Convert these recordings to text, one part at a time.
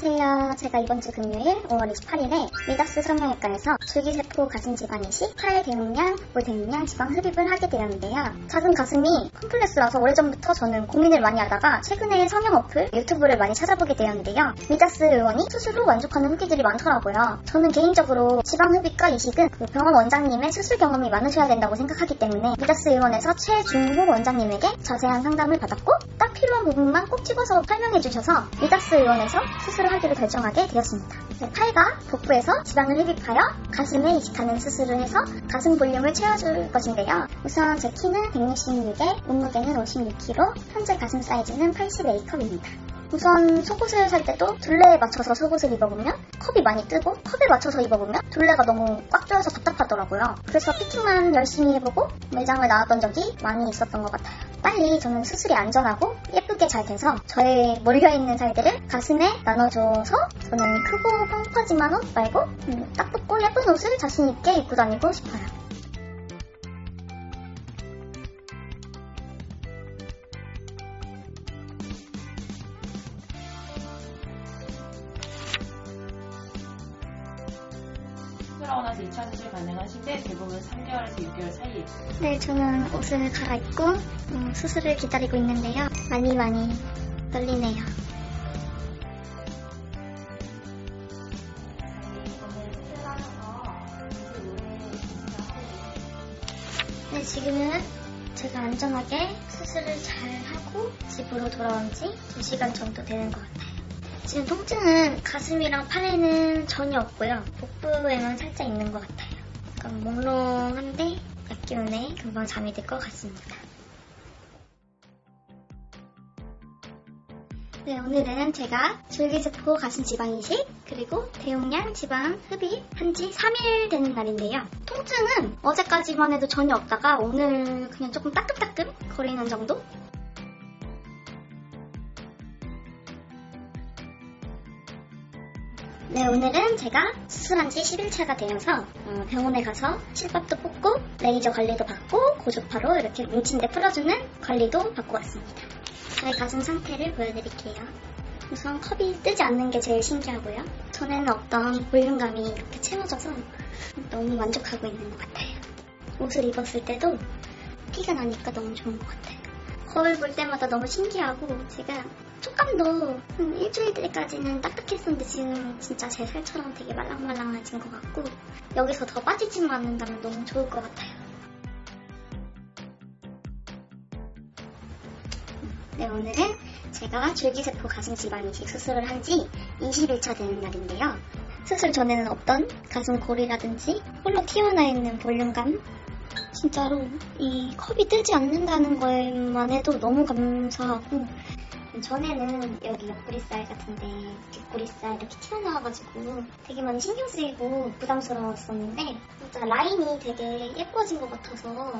안녕하세요. 제가 이번 주 금요일 5월 28일에 미다스 성형외과에서 줄기세포 가슴 지방 이식, 팔 대용량, 볼 대용량 지방 흡입을 하게 되었는데요. 작은 가슴이 컴플렉스라서 오래전부터 저는 고민을 많이 하다가 최근에 성형 어플 유튜브를 많이 찾아보게 되었는데요. 미다스 의원이 수술 후 만족하는 후기들이 많더라고요. 저는 개인적으로 지방 흡입과 이식은 그 병원 원장님의 수술 경험이 많으셔야 된다고 생각하기 때문에 미다스 의원에서 최중호 원장님에게 자세한 상담을 받았고 딱 필요한 부분만 꼭 집어서 설명해 주셔서 미다스 의원에서 수술을 하기로 결정하게 되었습니다. 네, 팔과 복부에서 지방을 흡입하여 가슴에 이식하는 수술을 해서 가슴 볼륨을 채워줄 것인데요. 우선 제 키는 166에 몸무게는 56kg, 현재 가슴 사이즈는 80A컵입니다. 우선 속옷을 살 때도 둘레에 맞춰서 속옷을 입어보면 컵이 많이 뜨고 컵에 맞춰서 입어보면 둘레가 너무 꽉 조여서 답답하더라고요. 그래서 피팅만 열심히 해보고 매장을 나왔던 적이 많이 있었던 것 같아요. 빨리 저는 수술이 안전하고 예쁘게 잘 돼서 저의 몰려있는 살들을 가슴에 나눠줘서 저는 크고 펑퍼짐한 옷 말고 음, 딱 붙고 예쁜 옷을 자신있게 입고 다니고 싶어요. 수술하고 나서 2차 수술 가능하신데 대부분 3개월에서 6개월 사이 네, 저는 옷을 갈아입고 음, 수술을 기다리고 있는데요. 많이 많이 떨리네요. 네, 지금은 제가 안전하게 수술을 잘 하고 집으로 돌아온 지 2시간 정도 되는 것 같아요. 지금 통증은 가슴이랑 팔에는 전혀 없고요. 복부에만 살짝 있는 것 같아요. 약간 몽롱한데 약 기운에 금방 잠이 들 것 같습니다. 네, 오늘은 제가 줄기세포 가슴 지방 이식 그리고 대용량 지방 흡입 한 지 3일 되는 날인데요. 통증은 어제까지만 해도 전혀 없다가 오늘 그냥 조금 따끔따끔 거리는 정도? 네, 오늘은 제가 수술한 지 10일차가 되어서 어, 병원에 가서 실밥도 뽑고 레이저 관리도 받고 고주파로 이렇게 뭉친 데 풀어주는 관리도 받고 왔습니다. 저의 가슴 상태를 보여드릴게요. 우선 컵이 뜨지 않는 게 제일 신기하고요. 전에는 없던 볼륨감이 이렇게 채워져서 너무 만족하고 있는 것 같아요. 옷을 입었을 때도 티가 나니까 너무 좋은 것 같아요. 거울 볼 때마다 너무 신기하고 제가 촉감도 한 일주일 때까지는 딱딱했었는데 지금 진짜 제 살처럼 되게 말랑말랑해진 것 같고 여기서 더 빠지지만 않는다면 너무 좋을 것 같아요. 네, 오늘은 제가 줄기세포 가슴 지방 이식 수술을 한 지 20일차 되는 날인데요. 수술 전에는 없던 가슴 골이라든지 홀로 튀어나와 있는 볼륨감 진짜로 이 컵이 뜨지 않는다는 것만 해도 너무 감사하고 전에는 여기 옆구리살 같은데 뒷구리살 이렇게 튀어나와가지고 되게 많이 신경 쓰이고 부담스러웠었는데 진짜 라인이 되게 예뻐진 것 같아서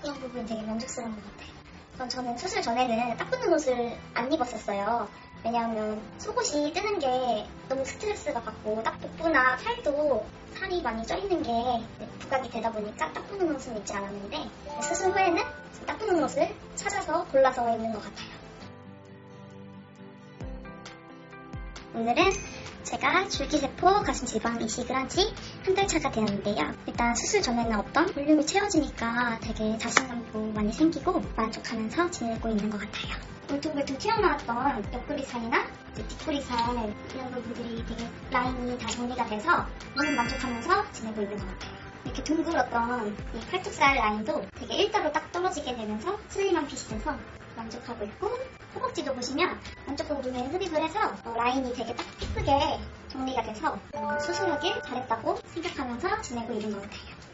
그런 부분이 되게 만족스러운 것 같아요. 우선 저는 수술 전에는 딱 붙는 옷을 안 입었었어요. 왜냐하면 속옷이 뜨는 게 너무 스트레스가 받고 딱 복부나 팔도 살이 많이 쪄 있는 게 부각이 되다 보니까 딱 붙는 옷은 입지 않았는데 수술 후에는 딱 붙는 옷을 찾아서 골라서 입는 것 같아요. 오늘은 제가 줄기세포 가슴 지방 이식을 한 지 한 달 차가 되었는데요. 일단 수술 전에는 없던 볼륨이 채워지니까 되게 자신감도 많이 생기고 만족하면서 지내고 있는 것 같아요. 울퉁불퉁 튀어나왔던 옆구리 살이나 이제 뒷구리 살 이런 부분들이 되게 라인이 다 정리가 돼서 너무 만족하면서 지내고 있는 것 같아요. 이렇게 둥글었던 이 팔뚝살 라인도 되게 일자로 딱 떨어지게 되면서 슬림한 핏이 돼서 만족하고 있고 허벅지도 보시면 안쪽 부분에 흡입을 해서 어, 라인이 되게 딱 예쁘게 정리가 돼서 어, 수술하길 잘했다고 생각하면서 지내고 있는 것 같아요.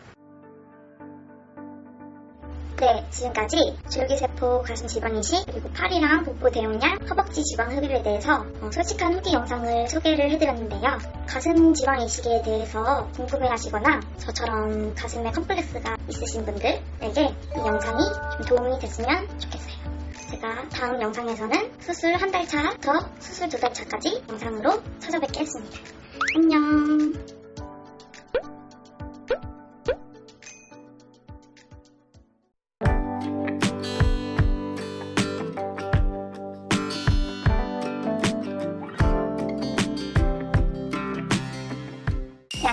네, 지금까지 줄기세포 가슴 지방 이식 그리고 팔이랑 복부 대용량 허벅지 지방 흡입에 대해서 어, 솔직한 후기 영상을 소개를 해드렸는데요. 가슴 지방 이식에 대해서 궁금해하시거나 저처럼 가슴에 컴플렉스가 있으신 분들에게 이 영상이 좀 도움이 됐으면 좋겠어요. 제가 다음 영상에서는 수술 한 달 차부터 수술 두 달 차까지 영상으로 찾아뵙겠습니다. 안녕.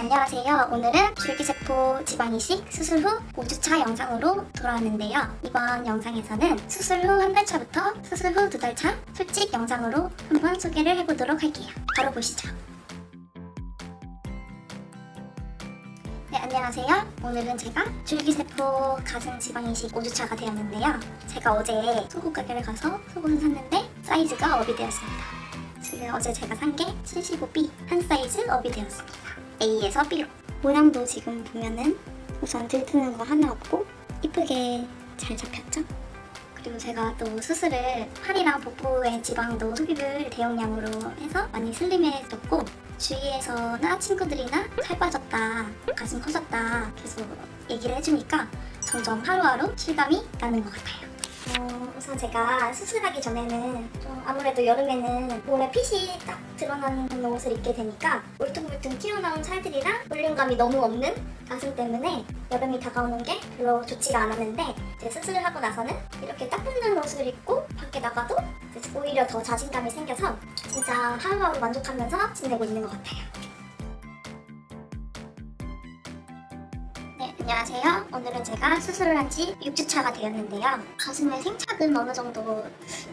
안녕하세요. 오늘은 줄기세포 지방이식 수술 후 5주차 영상으로 돌아왔는데요. 이번 영상에서는 수술 후 한 달 차부터 수술 후 두 달 차 솔직 영상으로 한번 소개를 해보도록 할게요. 바로 보시죠. 네, 안녕하세요. 오늘은 제가 줄기세포 가슴 지방이식 5주차가 되었는데요. 제가 어제 속옷 가게를 가서 속옷을 샀는데 사이즈가 업이 되었습니다. 지금 어제 제가 산 게 75B 한 사이즈 업이 되었습니다. A에서 B로. 모양도 지금 보면은 우선 들뜨는 거 하나 없고 이쁘게 잘 잡혔죠? 그리고 제가 또 수술을 팔이랑 복부의 지방도 흡입을 대용량으로 해서 많이 슬림해졌고 주위에서나 친구들이나 살 빠졌다, 가슴 커졌다 계속 얘기를 해주니까 점점 하루하루 실감이 나는 것 같아요. 어, 우선 제가 수술하기 전에는 좀 아무래도 여름에는 몸에 핏이 딱 드러나는 옷을 입게 되니까 울퉁불퉁 튀어나온 살들이랑 볼륨감이 너무 없는 가슴 때문에 여름이 다가오는 게 별로 좋지가 않았는데 이제 수술을 하고 나서는 이렇게 딱 붙는 옷을 입고 밖에 나가도 오히려 더 자신감이 생겨서 진짜 하루하루 만족하면서 지내고 있는 것 같아요. 네, 안녕하세요. 오늘은 제가 수술을 한 지 6주차가 되었는데요. 가슴의 생착은 어느 정도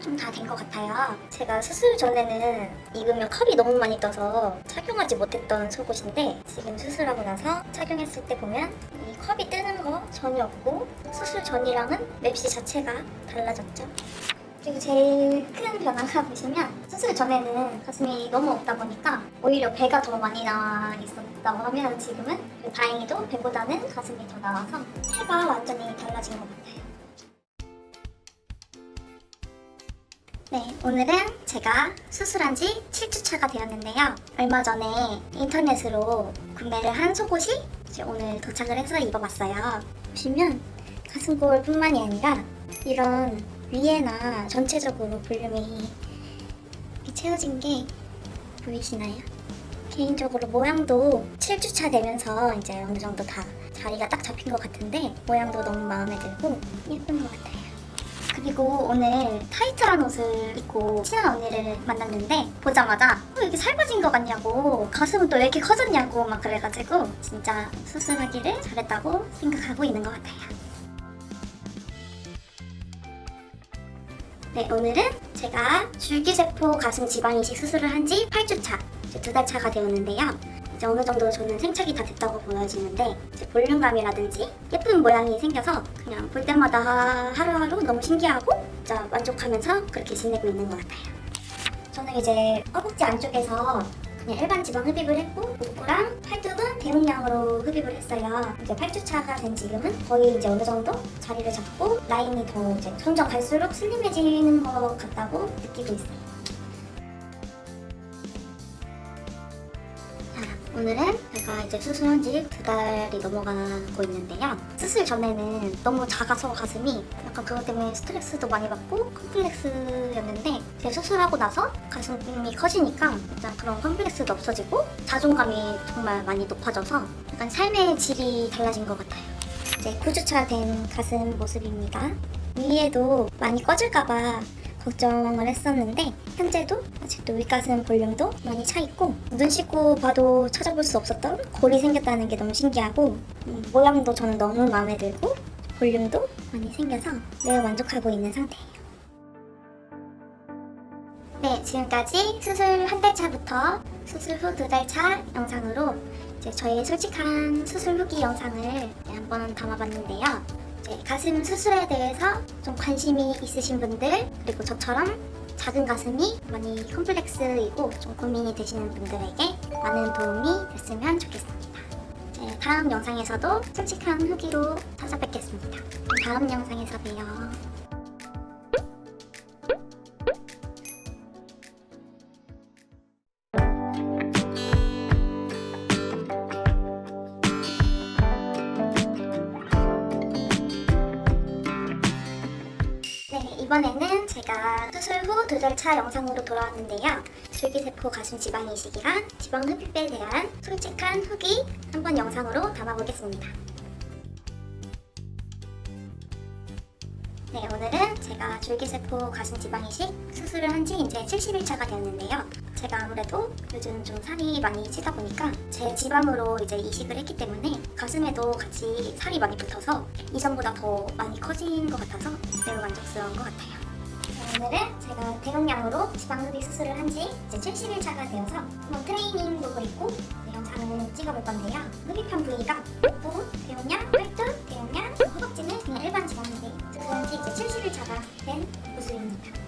좀 다 된 것 같아요. 제가 수술 전에는 입으면 컵이 너무 많이 떠서 착용하지 못했던 속옷인데 지금 수술하고 나서 착용했을 때 보면 이 컵이 뜨는 거 전혀 없고 수술 전이랑은 맵시 자체가 달라졌죠. 그리고 제일 큰 변화가 보시면 수술 전에는 가슴이 너무 없다 보니까 오히려 배가 더 많이 나와 있었다고 하면 지금은 다행히도 배보다는 가슴이 더 나와서 해가 완전히 달라진 것 같아요. 네, 오늘은 제가 수술한 지 7주차가 되었는데요. 얼마 전에 인터넷으로 구매를 한 속옷이 오늘 도착을 해서 입어봤어요. 보시면 가슴골뿐만이 아니라 이런 위에나 전체적으로 볼륨이 채워진 게 보이시나요? 개인적으로 모양도 7주차 되면서 이제 어느 정도 다 자리가 딱 잡힌 것 같은데 모양도 너무 마음에 들고 예쁜 것 같아요. 그리고 오늘 타이트한 옷을 입고 친한 언니를 만났는데 보자마자 어, 이렇게 살 빠진 것 같냐고 가슴은 또 왜 이렇게 커졌냐고 막 그래가지고 진짜 수술하기를 잘했다고 생각하고 있는 것 같아요. 네, 오늘은 제가 줄기세포 가슴 지방 이식 수술을 한 지 8주차, 이제 두달 차가 되었는데요. 이제 어느 정도 저는 생착이 다 됐다고 보여지는데 볼륨감이라든지 예쁜 모양이 생겨서 그냥 볼 때마다 하루하루 너무 신기하고 진짜 만족하면서 그렇게 지내고 있는 것 같아요. 저는 이제 허벅지 안쪽에서 그냥 일반 지방 흡입을 했고 복부랑 대용량으로 흡입을 했어요. 이제 8주차가 된 지금은 거의 이제 어느 정도 자리를 잡고 라인이 더 이제 점점 갈수록 슬림해지는 것 같다고 느끼고 있어요. 자, 오늘은 제가 이제 수술한 지 두 달이 넘어가고 있는데요. 수술 전에는 너무 작아서 가슴이 약간 그것 때문에 스트레스도 많이 받고 컴플렉스였는데 이제 수술하고 나서 가슴이 커지니까 일단 그런 컴플렉스도 없어지고 자존감이 정말 많이 높아져서 약간 삶의 질이 달라진 것 같아요. 이제 9주차 된 가슴 모습입니다. 위에도 많이 꺼질까봐 걱정을 했었는데 현재도 아직도 윗가슴 볼륨도 많이 차 있고 눈 씻고 봐도 찾아볼 수 없었던 골이 생겼다는 게 너무 신기하고 음, 모양도 저는 너무 마음에 들고 볼륨도 많이 생겨서 매우 만족하고 있는 상태예요. 네, 지금까지 수술 한 달 차부터 수술 후 두 달 차 영상으로 이제 저의 솔직한 수술 후기 영상을 한번 담아봤는데요. 가슴 수술에 대해서 좀 관심이 있으신 분들 그리고 저처럼 작은 가슴이 많이 컴플렉스이고 좀 고민이 되시는 분들에게 많은 도움이 됐으면 좋겠습니다. 네, 다음 영상에서도 솔직한 후기로 찾아뵙겠습니다. 다음 영상에서 봬요. 2차 영상으로 돌아왔는데요. 줄기세포 가슴 지방 이식이랑 지방 흡입에 대한 솔직한 후기 한번 영상으로 담아보겠습니다. 네, 오늘은 제가 줄기세포 가슴 지방 이식 수술을 한 지 이제 70일차가 되었는데요. 제가 아무래도 요즘 좀 살이 많이 찌다 보니까 제 지방으로 이제 이식을 했기 때문에 가슴에도 같이 살이 많이 붙어서 이전보다 더 많이 커진 것 같아서 매우 만족스러운 것 같아요. 오늘은 제가 대용량으로 지방 흡입 수술을 한 지 이제 70일 차가 되어서 한번 트레이닝복을 입고 네, 영상을 찍어볼 건데요. 흡입한 부위가 목, 대용량, 팔뚝, 대용량, 허벅지는 그냥 일반 지방 흡입. 수술한 지 이제 70일 차가 된 모습입니다.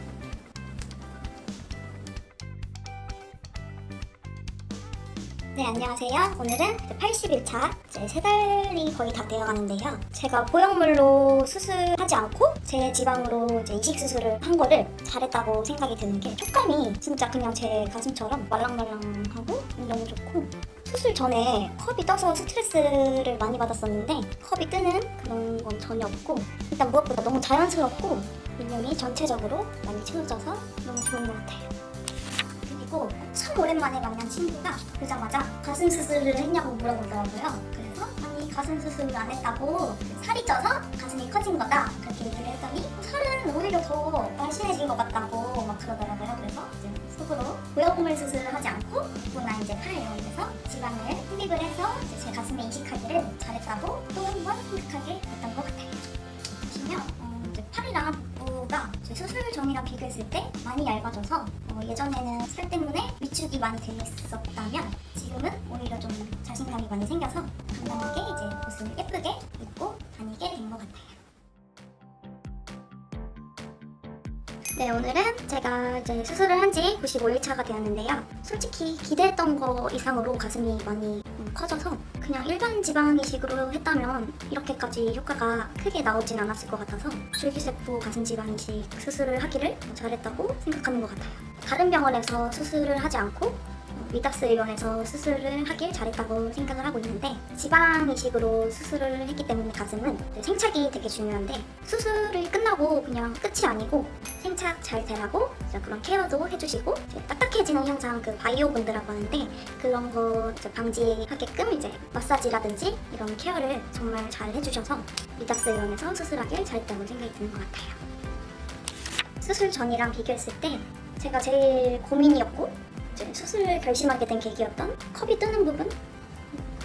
네, 안녕하세요. 오늘은 80일차, 이제 세 달이 거의 다 되어 가는데요. 제가 보형물로 수술하지 않고 제 지방으로 이제 이식 수술을 한 거를 잘했다고 생각이 드는 게 촉감이 진짜 그냥 제 가슴처럼 말랑말랑하고 너무 좋고 수술 전에 컵이 떠서 스트레스를 많이 받았었는데 컵이 뜨는 그런 건 전혀 없고 일단 무엇보다 너무 자연스럽고 근육이 전체적으로 많이 채워져서 너무 좋은 것 같아요. 그리고 참 오랜만에 만난 친구가 보자마자 가슴 수술을 했냐고 물어보더라고요. 그래서 아니 가슴 수술을 안 했다고 살이 쪄서 가슴이 커진 거다 그렇게 얘기를 했더니 살은 오히려 더 날씬해진 것 같다고 막 그러더라고요. 그래서 이제 속으로 보형물 수술을 하지 않고 누구나 이제 팔 이런 데서 지방을 흡입을 해서 이제 제 가슴에 이식하기를 잘했다고 또 한 번 생각하게 됐던 것 같아요. 보시면 어, 이제 팔이랑 복 이제 수술 전이랑 비교했을 때 많이 얇아져서 어, 예전에는 살 때문에 위축이 많이 돼 있었다면 지금은 오히려 좀 자신감이 많이 생겨서 간단하게 이제 옷을 예쁘게 입고 다니게 된 것 같아요. 네, 오늘은 제가 이제 수술을 한 지 95일 차가 되었는데요. 솔직히 기대했던 거 이상으로 가슴이 많이 음, 커져서 그냥 일반 지방 이식으로 했다면 이렇게까지 효과가 크게 나오진 않았을 것 같아서 줄기세포 가슴 지방 이식 수술을 하기를 잘했다고 생각하는 것 같아요. 다른 병원에서 수술을 하지 않고 어, 미닥스 의원에서 수술을 하길 잘했다고 생각을 하고 있는데 지방 이식으로 수술을 했기 때문에 가슴은 생착이 되게 중요한데 수술이 끝나고 그냥 끝이 아니고 생착 잘 되라고 그런 케어도 해주시고 딱딱해지는 현상 그 바이오 분드라고 하는데 그런 거 방지하게끔 이제 마사지라든지 이런 케어를 정말 잘 해주셔서 미닥스 의원에서 수술하길 잘했다고 생각이 드는 것 같아요. 수술 전이랑 비교했을 때 제가 제일 고민이었고 수술을 결심하게 된 계기였던 컵이 뜨는 부분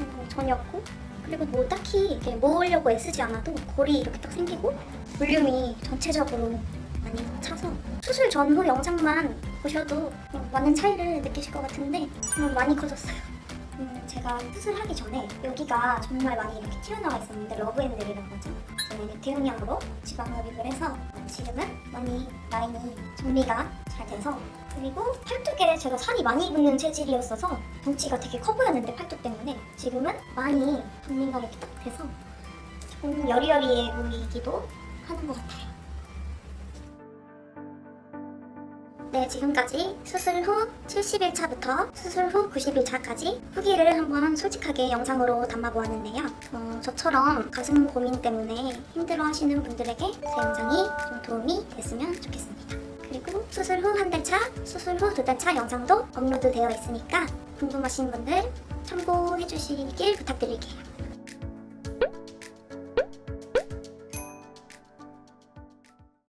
음, 전혀 없고 그리고 뭐 딱히 이렇게 모으려고 애쓰지 않아도 골이 이렇게 딱 생기고 볼륨이 전체적으로 많이 차서 수술 전후 영상만 보셔도 어, 많은 차이를 느끼실 것 같은데 정말 많이 커졌어요. 음, 제가 수술하기 전에 여기가 정말 많이 이렇게 튀어나와 있었는데 러브핸들이라고 하죠. 저는 대용량으로 지방 흡입을 해서 지금은 많이 라인이 정리가 잘 돼서 그리고 팔뚝에 제가 살이 많이 붙는 체질이었어서 덩치가 되게 커 보였는데 팔뚝 때문에 지금은 많이 정리가 이렇게 딱 돼서 조금 여리여리해 보이기도 하는 것 같아요. 네, 지금까지 수술 후 70일 차부터 수술 후 90일 차까지 후기를 한번 솔직하게 영상으로 담아보았는데요. 어, 저처럼 가슴 고민 때문에 힘들어 하시는 분들에게 제 영상이 좀 도움이 됐으면 좋겠습니다. 그리고 수술 후 한 달 차, 수술 후 두 달 차 영상도 업로드 되어 있으니까 궁금하신 분들 참고해 주시길 부탁드릴게요.